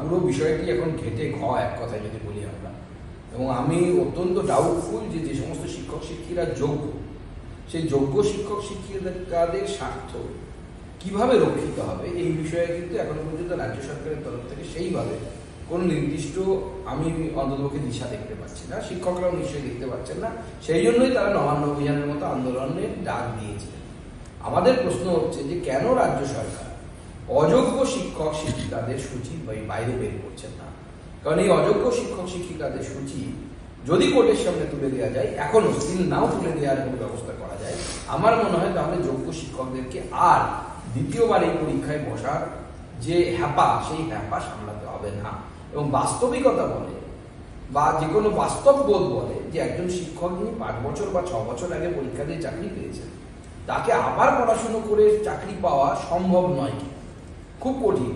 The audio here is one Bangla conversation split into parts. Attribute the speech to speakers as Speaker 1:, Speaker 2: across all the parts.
Speaker 1: পুরো বিষয়টি এখন ঘেটে ঘ এক কথায় যদি বলি আমরা। এবং আমি অত্যন্ত ডাউটফুল যে যে সমস্ত শিক্ষক শিক্ষিকা যোগ্য, সেই যোগ্য শিক্ষক শিক্ষিকাদের স্বার্থ কীভাবে রক্ষিত হবে এই বিষয়ে কিন্তু এখনও পর্যন্ত রাজ্য সরকারের তরফ থেকে সেইভাবে কোনো নির্দিষ্ট আমি অন্ততপক্ষে দিশা দেখতে পাচ্ছি না, শিক্ষকরাও নিশ্চয়ই দেখতে পাচ্ছেন না। সেই জন্যই তারা নবান্ন অভিযানের মতো আন্দোলনের ডাক দিয়েছিলেন। আমাদের প্রশ্ন হচ্ছে যে কেন রাজ্য সরকার অযোগ্য শিক্ষক শিক্ষিকাদের সূচি বাইরে বের করছেন না। কারণ এই অযোগ্য শিক্ষক শিক্ষিকাদের সূচি যদি কোর্টের সামনে তুলে দেওয়া যায়, এখনও স্টিল নাও তুলে দেওয়ার কোনো ব্যবস্থা করা যায়, আমার মনে হয় তাহলে যোগ্য শিক্ষকদেরকে আর দ্বিতীয়বার এই পরীক্ষায় বসার যে হ্যাপা, সেই হ্যাপা সামলাতে হবে না। এবং বাস্তবিকতা বলে বা যে কোনো বাস্তব বোধ বলে যে একজন শিক্ষক যিনি পাঁচ বছর বা ছ বছর আগে পরীক্ষা দিয়ে চাকরি পেয়েছেন, তাকে আবার পড়াশুনো করে চাকরি পাওয়া সম্ভব নয় খুব কঠিন।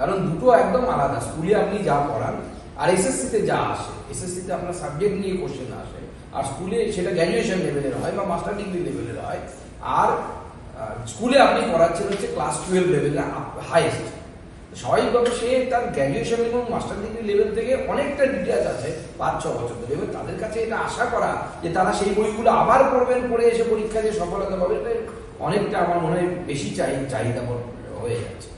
Speaker 1: কারণ দুটো একদম আলাদা। স্কুলে আপনি যা পড়ান, আর এসএসসিতে যা আসে এসএসসিতে আপনার সাবজেক্ট নিয়ে কোশ্চেন আসে, আর স্কুলে সেটা গ্র্যাজুয়েশন লেভেলের হয় বা মাস্টার ডিগ্রি লেভেলের হয়, আর স্কুলে আপনি পড়াচ্ছেন হচ্ছে ক্লাস টুয়েলভ লেভেলের হাইয়েস্ট স্বাভাবিকভাবে সে তার গ্র্যাজুয়েশন এবং মাস্টার ডিগ্রি লেভেল থেকে অনেকটা ডিটেলস আছে পাঁচ, ছ বছর ধরে। এবার তাদের কাছে এটা আশা করা যে তারা সেই বইগুলো আবার পড়বেন, পড়ে এসে পরীক্ষা দিয়ে সফলতা পাবে অনেকটা আমার মনে হয় বেশি চাহিদা হয়ে যাচ্ছে।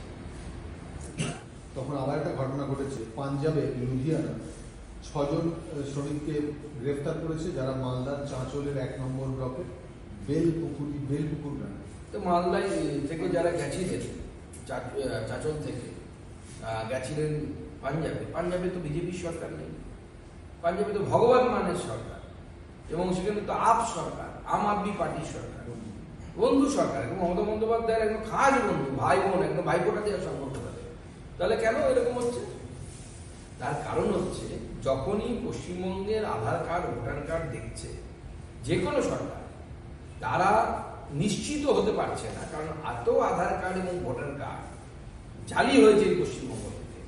Speaker 2: তখন আবার একটা ঘটনা ঘটেছে। পাঞ্জাবে, লুধিয়ানা, ছজন শ্রমিককে গ্রেফতার করেছে, যারা মালদার চাঁচলের এক নম্বর ব্লকে বেলপুকুরি, বেলপুকুর গ্রামে।
Speaker 1: তো মালদায় থেকে যারা গেছিলেন চাচল থেকে গেছিলেন পাঞ্জাবে। পাঞ্জাবে তো বিজেপি সরকার নেই। পাঞ্জাবে তো ভগবান মানের সরকার এবং সেখানে তো আপ সরকার, আম আদমি পার্টির সরকার, বন্ধু সরকার, এবং মমতা বন্দ্যোপাধ্যায়ের একদম খাস বন্ধু, ভাই বোন, একদম ভাইপোটা দেওয়ার সম্পর্ক তাহলে কেন এরকম হচ্ছে? তার কারণ হচ্ছে, যখনই পশ্চিমবঙ্গের আধার কার্ড, ভোটার কার্ড দেখছে যে কোনো সরকার, তারা নিশ্চিত হতে পারছে না, কারণ এত আধার কার্ড এবং ভোটার কার্ড জালি হয়েছে পশ্চিমবঙ্গ থেকে,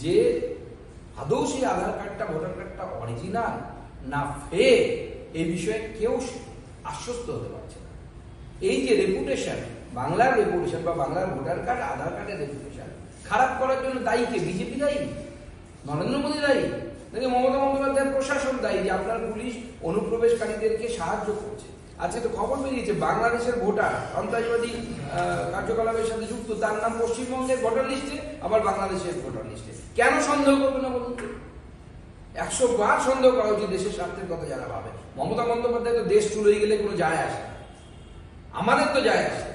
Speaker 1: যে আদৌ সেই আধার কার্ডটা, ভোটার কার্ডটা অরিজিনাল না ফেক এই বিষয়ে কেউ আশ্বস্ত হতে পারছে না। এই যে রেপুটেশন বাংলার রেপুটেশন বা বাংলার ভোটার কার্ড, আধার কার্ডের রেপুটেশন খারাপ করার জন্য দায়ী কে? বিজেপি দায়ী? নরেন্দ্র মোদী দায়ী? নাকি মমতা বন্দ্যোপাধ্যায়ের প্রশাসন দায়ী যে আপনার পুলিশ অনুপ্রবেশকারীদেরকে সাহায্য করছে? আজকে তো খবর বেরিয়েছে, বাংলাদেশের ভোটার, সন্ত্রাসবাদী কার্যকলাপের সাথে যুক্ত, তার নাম পশ্চিমবঙ্গের ভোটার লিস্টে, আবার বাংলাদেশের ভোটার লিস্টে। কেন সন্দেহ করবে না বলুন? একশো বার সন্দেহ করা উচিত দেশের স্বার্থের কথা যারা ভাবে। মমতা বন্দ্যোপাধ্যায় তো দেশ চুলোই গেলে কোনো যায় আসে। আমাদের তো যায় আসে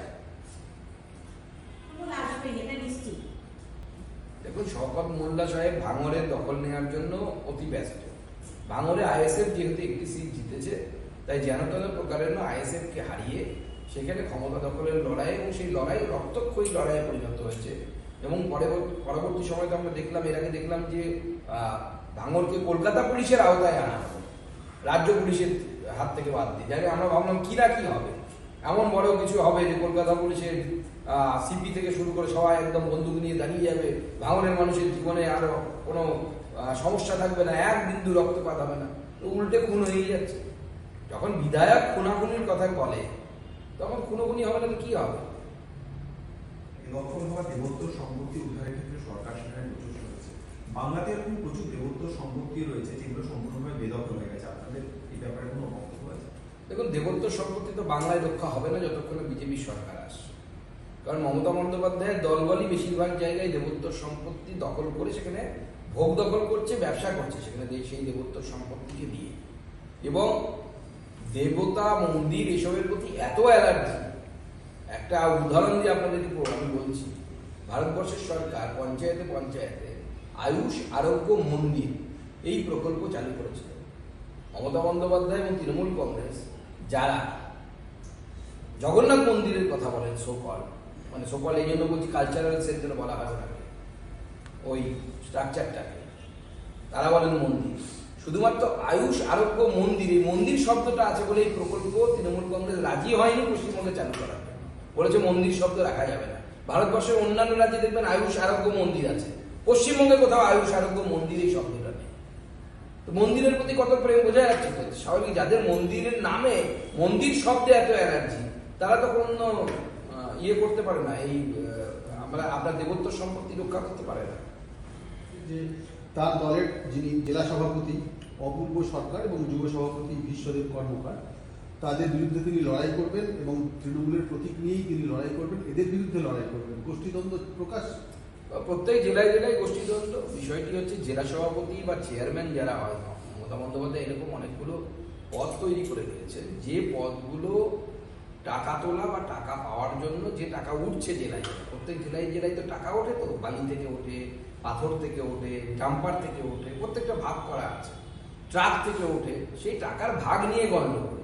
Speaker 3: কোনো আসবে এটা নিশ্চিত
Speaker 1: শওকত মোল্লা সাহেব ভাঙরের দখল নেওয়ার জন্য অতি ব্যস্ত। ভাঙরে আইএসএফ যেহেতু একটি সিট জিতেছে, তাই যেন তেন প্রকারের আইএসএফ কে হারিয়ে সেখানে ক্ষমতা দখলের লড়াই এবং সেই লড়াই রক্তক্ষয়ী লড়াইয়ে পরিণত হয়েছে। এবং পরবর্তী পরবর্তী সময় তো আমরা দেখলাম, এর আগে দেখলাম যে ভাঙরকে কলকাতা পুলিশের আওতায় আনা হলো রাজ্য পুলিশের হাত থেকে বাদ দিয়ে। যাকে আমরা ভাবলাম কি না কি হবে? এমন বড় কিছু হবে যে কলকাতা পুলিশের সিপি থেকে শুরু করে সবাই একদম বন্দুক নিয়ে দাঁড়িয়ে যাবে। ভাঙনের মানুষের জীবনে আর কোনো সমস্যা থাকবে না এক বিন্দু রক্তপাত হবে না। তো উল্টে খুন হয়ে যাচ্ছে। যখন বিধায়ক খুনাখুনির কথা বলে তখন খুনোখুনি হবে না কি হবে?
Speaker 4: দখল হওয়া দেবোত্তর সম্পত্তি উদ্ধারের ক্ষেত্রে সরকার সেখানে প্রচুর চলেছে বাংলাতে এরকম প্রচুর দেবোত্তর সম্পত্তি রয়েছে যেগুলো সম্পূর্ণভাবে বেদখল হয়ে গেছে। আপনাদের এই ব্যাপারে কোনো বক্তব্য আছে?
Speaker 1: দেখুন দেবত্ব সম্পত্তি তো বাংলায় রক্ষা হবে না যতক্ষণে বিজেপি সরকার আসছে কারণ মমতা বন্দ্যোপাধ্যায়ের দলবলই বেশিরভাগ জায়গায় দেবোত্তর সম্পত্তি দখল করে সেখানে ভোগ দখল করছে, ব্যবসা করছে, সেখানে সেই দেবোত্তর সম্পত্তিকে দিয়ে। এবং দেবতা, মন্দির এসবের প্রতি এত অ্যালার্জি। একটা উদাহরণ দিয়ে আপনাদেরকে আমি বলছি, ভারতবর্ষের সরকার পঞ্চায়েতে পঞ্চায়েতে আয়ুষ আরোগ্য মন্দির এই প্রকল্প চালু করেছিল। মমতা বন্দ্যোপাধ্যায় এবং তৃণমূল কংগ্রেস, যারা জগন্নাথ মন্দিরের কথা বলেন সোকল মানে সোকল এই জন্য বলছি কালচারাল সেন্টার বলা হয় ওটাকে। ওই স্ট্রাকচারটাকে তারা বলেন মন্দির। শুধুমাত্র আয়ুষ আরোগ্য মন্দির এই মন্দির শব্দটা আছে বলে এই প্রকল্প তৃণমূল কংগ্রেস রাজি হয়নি পশ্চিমবঙ্গে চালু করার বলেছে মন্দির শব্দ রাখা যাবে না। ভারতবর্ষের অন্যান্য রাজ্যে দেখবেন আয়ুষ আরোগ্য মন্দির আছে। পশ্চিমবঙ্গে কোথাও আয়ুষ আরোগ্য মন্দির এই শব্দটা নেই। তো মন্দিরের প্রতি কত প্রেম বোঝা যাচ্ছে স্বাভাবিক, যাদের মন্দিরের নামে মন্দির শব্দে এত অ্যালার্জি তারা তো কোনো ইয়ে করতে পারে না এই আমরা আপনার দেবত্ব সম্পত্তি রক্ষা করতে পারে না।
Speaker 2: যে তার দলের যিনি জেলা সভাপতি অপূর্ব সরকার এবং যুব সভাপতি বিশ্বদেব কর্মকার তাদের বিরুদ্ধে তিনি লড়াই করবেন এবং তৃণমূলের প্রতীক নিয়েই তিনি লড়াই করবেন এদের বিরুদ্ধে লড়াই করবেন। গোষ্ঠীদ্বন্দ্ব প্রকাশ?
Speaker 1: প্রত্যেক জেলায় জেলায় গোষ্ঠীদ্বন্দ্ব। বিষয়টি হচ্ছে জেলা সভাপতি বা চেয়ারম্যান যারা হয় মমতা বন্দ্যোপাধ্যায় এরকম অনেকগুলো পদ তৈরি করে দিয়েছেন। যে পদগুলো টাকা তোলা বা টাকা পাওয়ার জন্য যে টাকা উঠছে জেলায়, প্রত্যেক জেলায় জেলায় তো টাকা ওঠে তো, বালি থেকে ওঠে, পাথর থেকে ওঠে ডাম্পার থেকে ওঠে, প্রত্যেকটা ভাগ করা আছে। ট্রাক থেকে ওঠে, সেই টাকার ভাগ নিয়ে গণ্ডগোল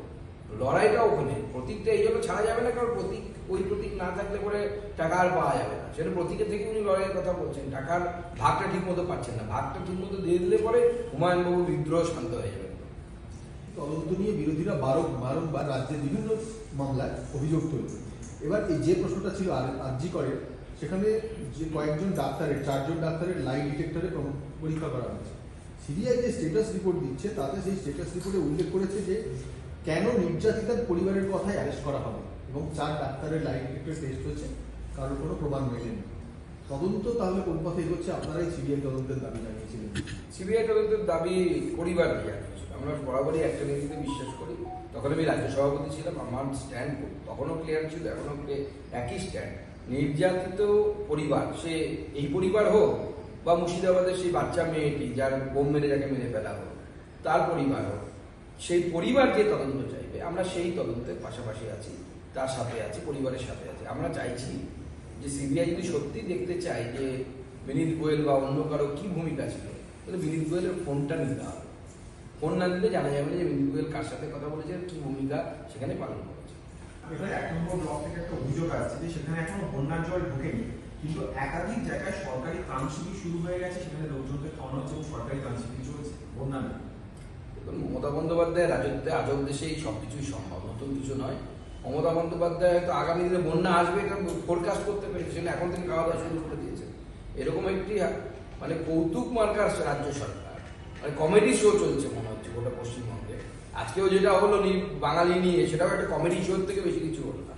Speaker 1: লড়াইটা ওখানে, প্রতীকটা এই জন্য ছাড়া যাবে না, কারণ প্রতীক, ওই প্রতীক না থাকলে পরে টাকা আর পাওয়া যাবে না। সেটা প্রতীকের থেকে উনি লড়াইয়ের কথা বলছেন, টাকার ভাগটা ঠিক মতো পাচ্ছেন না। ভাগটা ঠিক মতো দিয়ে দিলে পরে হুমায়ুনবাবু বিদ্রোহ শান্ত হয়ে যাবে।
Speaker 2: তদন্ত নিয়ে বিরোধীরা বারো বারংবার রাজ্যের বিভিন্ন মামলায় অভিযোগ তুলছে এবার এই যে প্রশ্নটা ছিল আর্জি করে, সেখানে যে কয়েকজন ডাক্তারের, চারজন ডাক্তারের লাইন ডিটেক্টরে পরীক্ষা করা হয়েছে। সিবিআই যে স্টেটাস রিপোর্ট দিচ্ছে, তাতে সেই স্টেটাস রিপোর্টে উল্লেখ করেছে যে, কেন নির্যাতিতার পরিবারের কথায় অ্যারেস্ট করা হবে এবং চার ডাক্তারের লাইন ডিটেক্টর টেস্ট হয়েছে, কারোর কোনো প্রমাণ মেলেনি। তদন্ত তাহলে কোন পথে এগোচ্ছে? আপনারাই সিবিআই তদন্তের দাবি জানিয়েছিলেন।
Speaker 1: সিবিআই তদন্তের দাবি পরিবার দিয়ে আমরা বরাবরই একটা নীতিতে বিশ্বাস করি। তখন আমি রাজ্য সভাপতি ছিলাম, আমার স্ট্যান্ড তখনও ক্লিয়ার ছিল, এখনও একই স্ট্যান্ড নির্যাতিত পরিবার, সে এই পরিবার হোক বা মুর্শিদাবাদের সেই বাচ্চা মেয়েটি যার বোম মেরে যাকে মেরে ফেলা হোক, তার পরিবার হোক, সেই পরিবার যে তদন্ত চাইবে। আমরা সেই তদন্তের পাশাপাশি আছি, তার সাথে আছি, পরিবারের সাথে আছি। আমরা চাইছি যে সিবিআই যদি সত্যি দেখতে চায় যে বিনীত গোয়েল বা অন্য কারও কি ভূমিকা ছিল, তাহলে বিনীত গোয়েলের ফোনটা নিতে হবে। ফোন না দিলে জানা যাবে যে গোয়েল কার সাথে কথা বলেছে আর কি ভূমিকা সেখানে পালন করেছে।
Speaker 4: এবার এক নম্বর ব্লক থেকে একটা অভিযোগ আসছে যে সেখানে এখনও বন্যার জল ঢোকেনি কিন্তু একাধিক জায়গায় সরকারি শিবির শুরু হয়ে গেছে সেখানে লোকজনকে খাওয়ানো হচ্ছে এবং সরকারি শিবির চলছে বন্যা নেই
Speaker 1: মমতা বন্দ্যোপাধ্যায়ের রাজত্বে আজব দেশে এই সব কিছুই সম্ভব নতুন কিছু নয়। মমতা বন্দ্যোপাধ্যায় হয়তো আগামী দিনে বন্যা আসবে এটা ফোরকাস্ট করতে পেরেছেন এখন থেকে খাওয়া দাওয়া শুরু করে দিয়েছে এরকম একটি মানে কৌতুক মার্কার রাজ্য সরকার। মানে কমেডি শো চলছে মনে হচ্ছে গোটা পশ্চিমবঙ্গে। আজকেও যেটা হলো বাঙালি নিয়ে সেটাও একটা কমেডি শোর থেকে বেশি কিছু হলো না।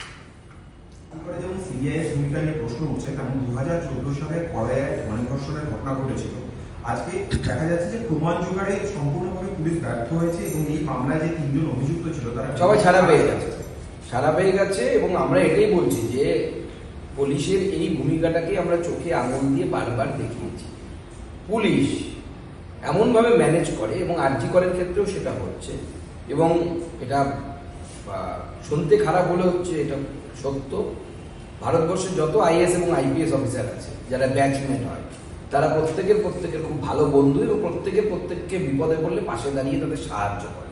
Speaker 4: তারপরে যেমন সিবিআই ভূমিকা নিয়ে প্রশ্ন উঠছে তেমন দু হাজার চোদ্দ সালে কড়ায় মানিকর্ষণের ঘটনা ঘটেছিল। আজকে দেখা যাচ্ছে যে প্রমাণ জোগাড়ে সম্পূর্ণভাবে পুলিশ ব্যর্থ হয়েছে এবং এই মামলায় যে তিনজন অভিযুক্ত ছিল তারা
Speaker 1: সবাই ছাড়া পেয়ে গেছে। ছাড়া পেয়ে গেছে এবং আমরা এটাই বলছি যে পুলিশের এই ভূমিকাটাকে আমরা চোখে আঙুল দিয়ে বারবার দেখিয়েছি। পুলিশ এমনভাবে ম্যানেজ করে এবং আর্জি করার ক্ষেত্রেও সেটা হচ্ছে। এবং এটা শুনতে খারাপ হলে হচ্ছে এটা সত্য। ভারতবর্ষের যত আইএস এবং আইপিএস অফিসার আছে, যারা ব্যাচমেট হয়, তারা প্রত্যেকের প্রত্যেকের খুব ভালো বন্ধু এবং প্রত্যেকের প্রত্যেককে বিপদে পড়লে পাশে দাঁড়িয়ে তাদের সাহায্য করে।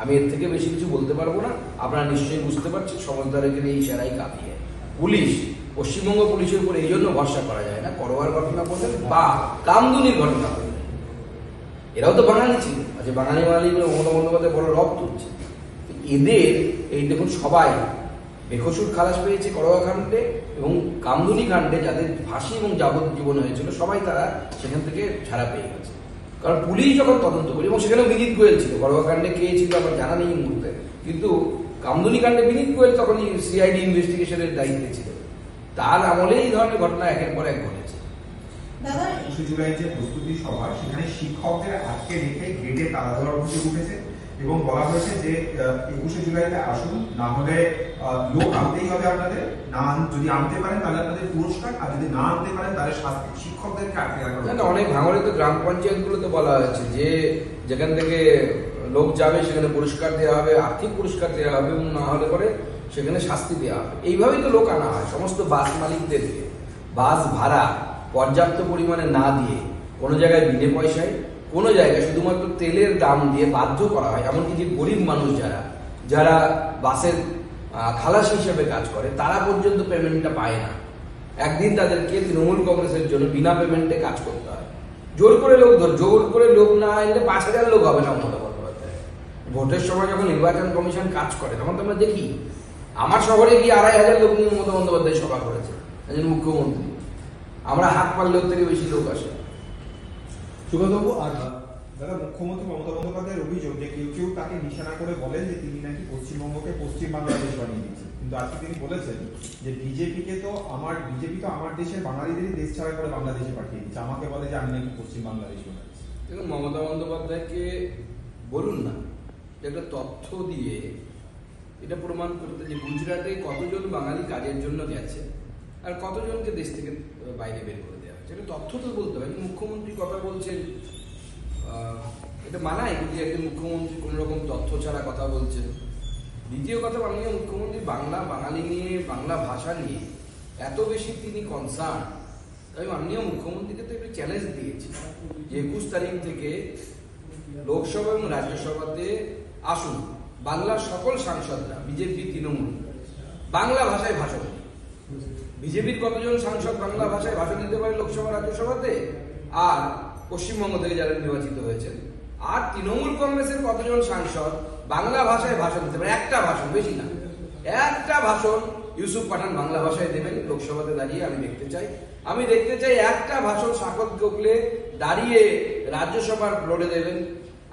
Speaker 1: আমি এর থেকে বেশি কিছু বলতে পারব না। আপনারা নিশ্চয়ই বুঝতে পারছেন সমজদারের এই ইশারাই কাঁপিয়ে পুলিশ, পশ্চিমবঙ্গ পুলিশের উপর এই জন্য ভরসা করা যায় না, করোয়ার ঘটনা বললেন বা কামদুনির ঘটনা বললেন এরাও তো বাঙালি ছিল। আজ বাঙালি বাঙালি বলে মমতা বন্দ্যোপাধ্যায় বড় রব তুলছে। এদের, এই দেখুন সবাই, বেকসুর খালাস পেয়েছে করোয়া কাণ্ডে এবং কামদুনি কাণ্ডে যাদের ফাঁসি এবং যাবজ্জীবন হয়েছিল, সবাই তারা সেখান থেকে ছাড়া পেয়ে গেছে। কারণ পুলিশ যখন তদন্ত করি, এবং সেখানেও বিনীত গোয়েল ছিল। করোয়া কাণ্ডে কে ছিল, আমার জানা নেই মুহূর্তে। কিন্তু কামদুনি কাণ্ডে বিনীত গোয়েল তখন সিআইডি ইনভেস্টিগেশনের দায়িত্বে ছিল। তার আমলে এই ধরনের ঘটনা একের পর এক ঘটেছে।
Speaker 4: একুশে জুলাই যে প্রস্তুতি সভা সেখানে শিক্ষকদের আজকে রেখে গেটে তালা দেওয়ার অভিযোগ উঠেছে এবং বলা হয়েছে যে একুশে জুলাইতে আসুন না হলে আহ, লোক আনতেই হবে আপনাদের। না যদি আনতে পারেন তাহলে আপনাদের পুরস্কার আর যদি না আনতে পারেন তাহলে শাস্তি। শিক্ষকদেরকে আটকে রাখা
Speaker 1: না, অনেক ভাঙড়ে তো গ্রাম পঞ্চায়েতগুলোতে বলা হয়েছে যে যেখান থেকে লোক যাবে সেখানে পুরস্কার দেওয়া হবে আর্থিক পুরস্কার দেওয়া হবে এবং না হলে পরে সেখানে শাস্তি দেওয়া হবে। এইভাবেই তো লোক আনা হয় সমস্ত বাস মালিকদেরকে বাস ভাড়া পর্যাপ্ত পরিমাণে না দিয়ে কোনো জায়গায় বিনে পয়সায়, কোনো জায়গায় শুধুমাত্র তেলের দাম দিয়ে বাধ্য করা হয়। এমনকি যে গরিব মানুষ যারা যারা বাসের খালাস হিসেবে কাজ করে, তারা পর্যন্ত পেমেন্টটা পায় না। একদিন তাদেরকে তৃণমূল কংগ্রেসের জন্য বিনা পেমেন্টে কাজ করতে হয়। জোর করে লোক ধর, জোর করে লোক না এলে পাঁচ হাজার লোক হবে না মমতা বন্দ্যোপাধ্যায়। ভোটের সময় যখন নির্বাচন কমিশন কাজ করে, তখন তো আমরা দেখি, আমার শহরে গিয়ে আড়াই হাজার লোক নিয়ে মমতা বন্দ্যোপাধ্যায় সভা করেছে। একজন মুখ্যমন্ত্রী। আমরা হাত পারলে ওর থেকে বেশি লোক আসে।
Speaker 2: সুগতবাবু আর
Speaker 4: দাদা মুখ্যমন্ত্রী মমতা বন্দ্যোপাধ্যায়ের অভিযোগ যে কেউ কেউ তাকে নিশানা করে বলেন যে তিনি নাকি পশ্চিমবঙ্গকে পশ্চিম বাংলাদেশ বানিয়ে দিয়েছেন। কিন্তু আজকে তিনি বলেছেন যে বিজেপিকে তো আমার বিজেপি তো আমার দেশের বাঙালিদেরই দেশ ছাড়া করে বাংলাদেশে পাঠিয়ে দিচ্ছে আমাকে বলে যে আমি নাকি পশ্চিম বাংলাদেশ বানাচ্ছি।
Speaker 1: দেখুন মমতা বন্দ্যোপাধ্যায়কে বলুন না যে একটা তথ্য দিয়ে এটা প্রমাণ করতে যে গুজরাটে কতজন বাঙালি কাজের জন্য গেছে। আর কতজনকে দেশ থেকে বাইরে বের করে দেওয়া হয়েছে? এটা তথ্য তো বলতে হয় মুখ্যমন্ত্রী কথা বলছেন এটা মানায় যদি একজন মুখ্যমন্ত্রী কোনো রকম তথ্য ছাড়া কথা বলছেন। দ্বিতীয় কথা মাননীয় মুখ্যমন্ত্রী বাংলা বাঙালি নিয়ে, বাংলা ভাষা নিয়ে এত বেশি তিনি কনসার্ন আমি মাননীয় মুখ্যমন্ত্রীকে তো একটু চ্যালেঞ্জ দিয়েছি যে একুশ তারিখ থেকে লোকসভা এবং রাজ্যসভাতে আসুন। বাংলার সকল সাংসদরা, বিজেপি, তৃণমূল, বাংলা ভাষায় ভাষণ। বিজেপির কতজন সাংসদ বাংলা ভাষায় ভাষণ দিতে পারে লোকসভা, রাজ্যসভাতে? আর পশ্চিমবঙ্গ থেকে যারা নির্বাচিত হয়েছেন, আর তৃণমূল কংগ্রেসের কতজন সাংসদ বাংলা ভাষায় ভাষণ দিতে পারে? একটা ভাষণ, বেশি না। একটা ভাষণ ইউসুফ পাঠান বাংলা ভাষায় দেবেন, লোকসভাতে দাঁড়িয়ে আমি দেখতে চাই। আমি দেখতে চাই একটা ভাষণ সাকত গোখলে দাঁড়িয়ে রাজ্যসভার ফ্লোরে দেবেন।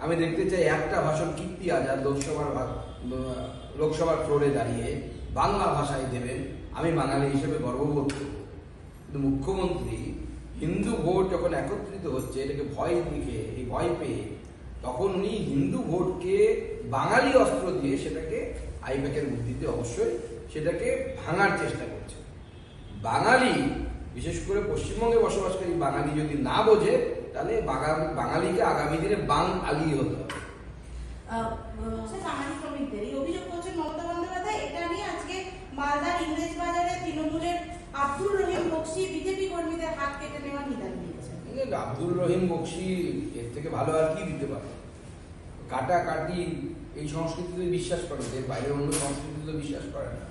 Speaker 1: আমি দেখতে চাই একটা ভাষণ কীর্তি আজাদ লোকসভার লোকসভার ফ্লোরে দাঁড়িয়ে বাংলা ভাষায় দেবেন। আমি বাঙালি হিসেবে গর্ববোধ করব কিন্তু মুখ্যমন্ত্রী হিন্দু ভোট যখন একত্রিত হচ্ছে, এটাকে ভয় দিকে, এই ভয় পেয়ে, তখন উনি হিন্দু ভোটকে বাঙালি অস্ত্র দিয়ে সেটাকে আইপ্যাকের বুদ্ধিতে অবশ্যই সেটাকে ভাঙার চেষ্টা করছে। বাঙালি, বিশেষ করে পশ্চিমবঙ্গে বসবাসকারী বাঙালি যদি না বোঝে, তাহলে বাঙালি, বাঙালিকে আগামী দিনে বাং আলি হতে হবে
Speaker 3: আহ, সে সামাজিক শ্রমিকদের এই অভিযোগ করছেন মমতা বন্দ্যোপাধ্যায় এটা নিয়ে আজকে মালদার ইংরেজ বাজারে তৃণমূলের আব্দুল রহিম বক্সি বিজেপি কর্মীদের হাত কেটে নেওয়ার নিদান দিয়েছেন।
Speaker 1: আব্দুল রহিম বক্সি এর থেকে ভালো আর কি দিতে পারে? কাটা কাটি এই সংস্কৃতিতে বিশ্বাস করে এর বাইরে অন্য সংস্কৃতিতে বিশ্বাস করে না।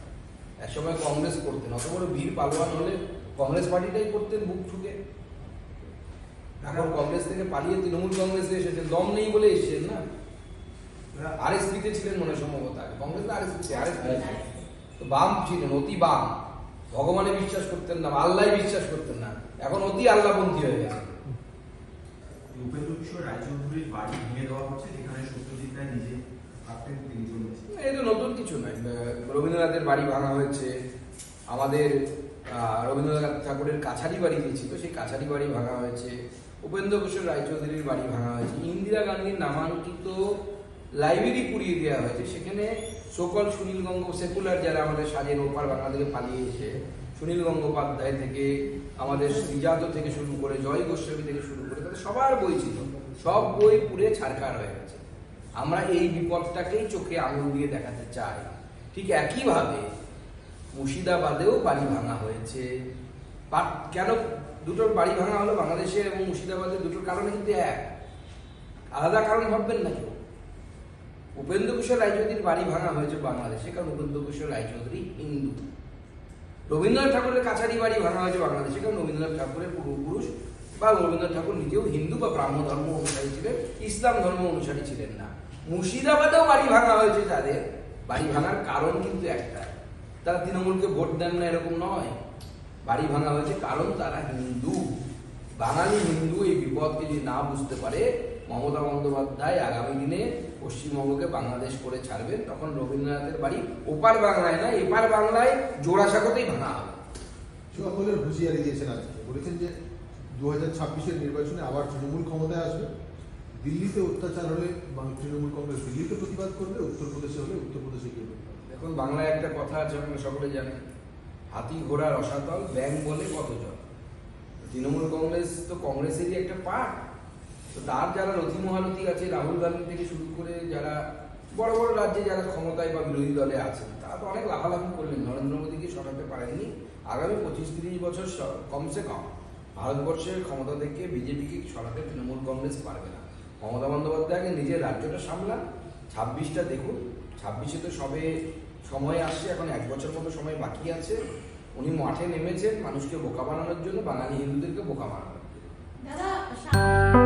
Speaker 1: একসময় কংগ্রেস করতেন অত বড় বীর পালোয়ান হলে কংগ্রেস পার্টিটাই করতেন বুক ঠুকে। এখন কংগ্রেস থেকে পালিয়ে তৃণমূল কংগ্রেসে এসেছেন দম নেই বলে এসেছেন না?
Speaker 4: দাদা,
Speaker 1: আরএসপিতে ছিলেন মনে সম্ভবত আগে কংগ্রেস না আরএসপি আরএসপি তো বাম ছিলেন অতি বাম। ভগবানে বিশ্বাস করতেন না আল্লাহ বিশ্বাস করতেন না। এখন অতি আল্লাহপন্থী হয়ে গেছে। তো নতুন কিছু নয়। রবীন্দ্রনাথের বাড়ি ভাঙা হয়েছে। আমাদের রবীন্দ্রনাথ ঠাকুরের কাছারি বাড়ি যে ছিল সেই কাছারি বাড়ি ভাঙা হয়েছে। উপেন্দ্র কিশোর রায়চৌধুরীর বাড়ি ভাঙা হয়েছে। ইন্দিরা গান্ধীর নামাঙ্কিত লাইব্রেরি পুড়িয়ে দেওয়া হয়েছে। সেখানে সকল সুনীল গঙ্গ সেকুলার যারা আমাদের সাজের ওপার বাংলা থেকে পালিয়ে এসে সুনীল গঙ্গোপাধ্যায় থেকে, আমাদের শ্রীজাত থেকে শুরু করে, জয় গোস্বামী থেকে শুরু করে, তাদের সবার বই ছিল। সব বই পুড়ে ছাড়খাড় হয়ে গেছে। আমরা এই বিপদটাকেই চোখে আঙুল দিয়ে দেখাতে চাই। ঠিক একইভাবে মুর্শিদাবাদেও বাড়ি ভাঙা হয়েছে। কেন দুটোর বাড়ি ভাঙা হলো? বাংলাদেশের এবং মুর্শিদাবাদের দুটোর কারণে কিন্তু এক। আলাদা কারণ ভাববেন না কেউ। উপেন্দ্র কিশোর রায়চৌধুরীর বাড়ি ভাঙা হয়েছে বাংলাদেশে, কারণ উপেন্দ্র কিশোর রায়চৌধুরী হিন্দু। রবীন্দ্রনাথ ঠাকুরের কাছারি বাড়ি ভাঙা হয়েছে বাংলাদেশে, কারণ রবীন্দ্রনাথ ঠাকুরের পূর্বপুরুষ বা রবীন্দ্রনাথ ঠাকুর নিজেও হিন্দু বা ব্রাহ্ম ধর্ম অনুসারী ছিলেন, ইসলাম ধর্ম অনুসারী ছিলেন না। মুর্শিদাবাদেও বাড়ি ভাঙা হয়েছে তাদের। বাড়ি ভাঙার কারণ কিন্তু একটা তারা তৃণমূলকে ভোট দেন না এরকম নয়। বাড়ি ভাঙা হয়েছে কারণ তারা হিন্দু। বাঙালি হিন্দু এই বিপদকে যদি না বুঝতে পারে, মমতা বন্দ্যোপাধ্যায় আগামী দিনে পশ্চিমবঙ্গকে বাংলাদেশ করে ছাড়বেন তখন রবীন্দ্রনাথের বাড়ি ওপার বাংলায় না এপার বাংলায় জোড়াসাঁকোতেই ভাঙা হবে।
Speaker 2: সকলের হুঁশিয়ারি দিয়েছেন আজকে। বলেছেন যে দু হাজার ছাব্বিশের নির্বাচনে আবার তৃণমূল ক্ষমতায় আসবে। দিল্লিতে অত্যাচার হলে তৃণমূল কংগ্রেস দিল্লিতে প্রতিবাদ করবে উত্তরপ্রদেশে হলে উত্তরপ্রদেশে গিয়ে
Speaker 1: এখন বাংলায় একটা কথা আছে আপনারা সকলে জানেন। হাতি ঘোড়া রসাতল ব্যাং বলে কত জন তৃণমূল কংগ্রেস তো কংগ্রেসেরই একটা পার্ট। তো তার যারা রথি মহারথী আছে, রাহুল গান্ধী থেকে শুরু করে যারা বড় বড় রাজ্যে যারা ক্ষমতায় বা বিরোধী দলে আছেন, তারা তো অনেক লাফালাফি করলেন। নরেন্দ্র মোদীকে সরাতে পারেননি। আগামী পঁচিশ তিরিশ বছর কমসে কম ভারতবর্ষের ক্ষমতা থেকে বিজেপিকে সরাতে তৃণমূল কংগ্রেস পারবে না। মমতা বন্দ্যোপাধ্যায়কে নিজের রাজ্যটা সামলান। ছাব্বিশটা দেখুন। ছাব্বিশে তো সবে সময় আসছে, এখন এক বছর মতো সময় বাকি আছে। উনি মাঠে নেমেছেন মানুষকে বোকা বানানোর জন্য, বাঙালি হিন্দুদেরকে বোকা বানানোর জন্য।